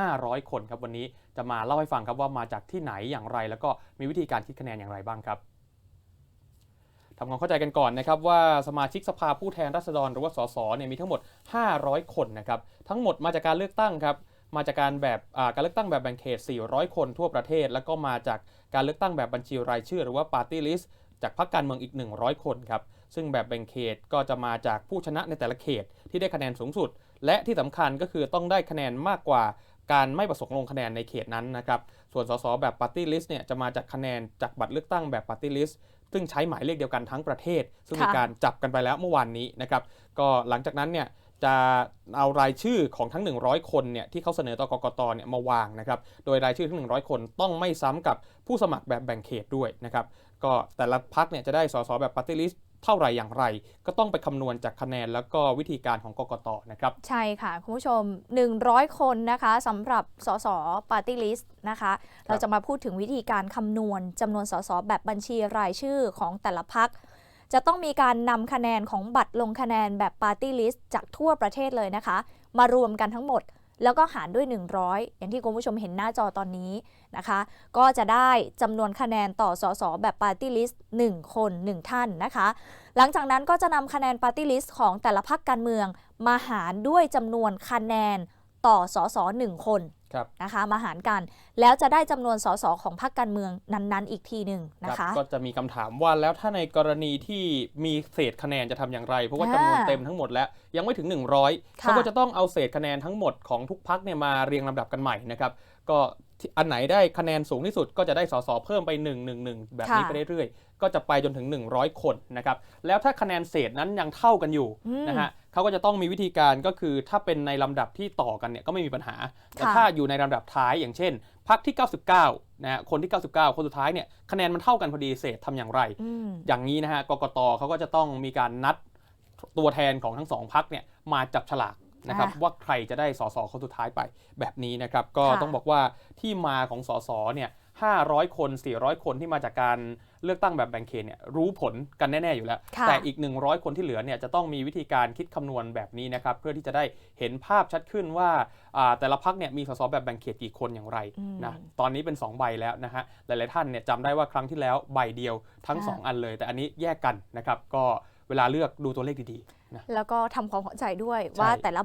500 คนครับวันนี้จะมาเล่าให้ฟังครับว่ามาจากที่ไหนอย่างไร แล้วก็มีวิธีการคิดคะแนนอย่างไรบ้างครับทำความเข้าใจกันก่อนนะครับว่าสมาชิกสภาผู้แทนราษฎรหรือว่าสสเนี่ยมีทั้งหมด 500 คนนะครับทั้งหมดมาจากการเลือกตั้งครับมาจากการแบบการเลือกตั้งแบบแบ่งเขต 400 คนทั่วประเทศ แล้วก็มาจากการเลือกตั้งแบบบัญชีรายชื่อ หรือว่า Party List จากพรรคการเมืองอีก 100 คนครับซึ่งแบบแบ่งเขตก็จะมาจากผู้ชนะในแต่ละเขตที่ได้คะแนนสูงสุด และที่สำคัญก็คือต้องได้คะแนนมากกว่า การไม่ประสงค์ลงคะแนนในเขตนั้นนะครับ ส่วนสสแบบ Party List เนี่ยจะมาจากคะแนนจากบัตรเลือกตั้งแบบ Party List ซึ่งใช้หมายเลขเดียวกันทั้งประเทศ ซึ่งมีการจับกันไปแล้วเมื่อวานนี้นะครับ ก็หลังจากนั้นเนี่ยจะเอารายชื่อของทั้ง 100 คนเนี่ยที่เขาเสนอต่อกกตเนี่ยมาวางนะครับ โดยรายชื่อทั้ง 100 คนต้องไม่ซ้ำกับผู้สมัครแบบแบ่งเขตด้วยนะครับ ก็แต่ละพักเนี่ยจะได้สสแบบ Party List เท่าไหร่อย่างไร ก็ต้องไปคำนวณจากคะแนนแล้วก็วิธีการของกกตนะครับ ใช่ค่ะ คุณผู้ชม 100 คนนะคะสำหรับสสปาร์ตี้ลิสต์นะคะ เราจะมาพูดถึงวิธีการคำนวณจำนวนสสแบบบัญชีรายชื่อของแต่ละพักจะต้องมีการนำคะแนนของบัตรลงคะแนนแบบปาร์ตี้ลิสต์จากทั่วประเทศเลยนะคะ มารวมกันทั้งหมด แล้วก็หารด้วย 100 อย่างที่คุณผู้ชมเห็นหน้าจอตอนนี้นะคะ ก็จะได้จำนวนคะแนนต่อสสแบบปาร์ตี้ลิสต์1คน 1 ท่านนะคะ หลังจากนั้นก็จะนำคะแนนปาร์ตี้ลิสต์ของแต่ละพักการเมือง มาหารด้วยจำนวนคะแนนต่อสสหนึ่งคน นะคะมาหารกัน แล้วจะได้จำนวนสสของพรรคการเมืองนั้นๆ อีกทีหนึ่งนะครัคะบก็จะมีคำถามว่าแล้วถ้าในกรณีที่มีเศษคะแนนจะทำอย่างไร เพราะว่าอ่าจำนวนเต็มทั้งหมดแล้วยังไม่ถึง 100ค่ะเขาก็จะต้องเอาเศษคะแนนทั้งหมดของทุกพักเนี่ยมาเรียงลำดับกันใหม่นะครับก็ที่ อันไหนได้คะแนนสูงที่สุดก็จะได้สสเพิ่มไป 1 1 1 แบบนี้ค่ะไปเรื่อยๆ ก็จะไปจนถึง 100 คนนะครับ แล้วถ้าคะแนนเศษนั้นยังเท่ากันอยู่อืมนะฮะเขาก็จะต้องมีวิธีการก็คือถ้าเป็นในลำดับที่ต่อกันเนี่ยก็ไม่มีปัญหา แต่ค่ะถ้าอยู่ในลำดับท้ายอย่างเช่นพักที่ 99นะฮะคนที่ 99 คนสุดท้ายเนี่ยคะแนนมันเท่ากันพอดีเศษทำอย่างไรอืมอย่างนี้นะฮะกกตเขาก็จะต้องมีการนัดตัวแทนของทั้งสองพักเนี่ยมาจับฉลาก นะครับอ่าว่าใครจะได้สสคนสุดท้ายไปแบบนี้นะครับ ก็ค่ะต้องบอกว่าที่มาของสสเนี่ย500 คน 400 คนที่มาจากการเลือกตั้งแบบแบ่งเขตเนี่ยรู้ผลกันแน่ ๆ อยู่แล้วค่ะแต่อีก 100 คนที่เหลือเนี่ยจะต้องมีวิธีการคิดคำนวณแบบนี้นะครับ เพื่อที่จะได้เห็นภาพชัดขึ้นว่าอ่าแต่ละพักเนี่ยมีสสแบบแบ่งเขตกี่คนอย่างไรอืมนะตอนนี้เป็น 2 ใบแล้วนะฮะหลาย ๆ ท่านเนี่ยจำได้ว่าครั้งที่แล้วใบเดียวทั้งอ่า2อันเลย แต่อันนี้แยกกันนะครับก็เวลาเลือกดูตัวเลขดีๆนะแล้วก็ทำความเข้าใจด้วยใช่ว่าแต่ละ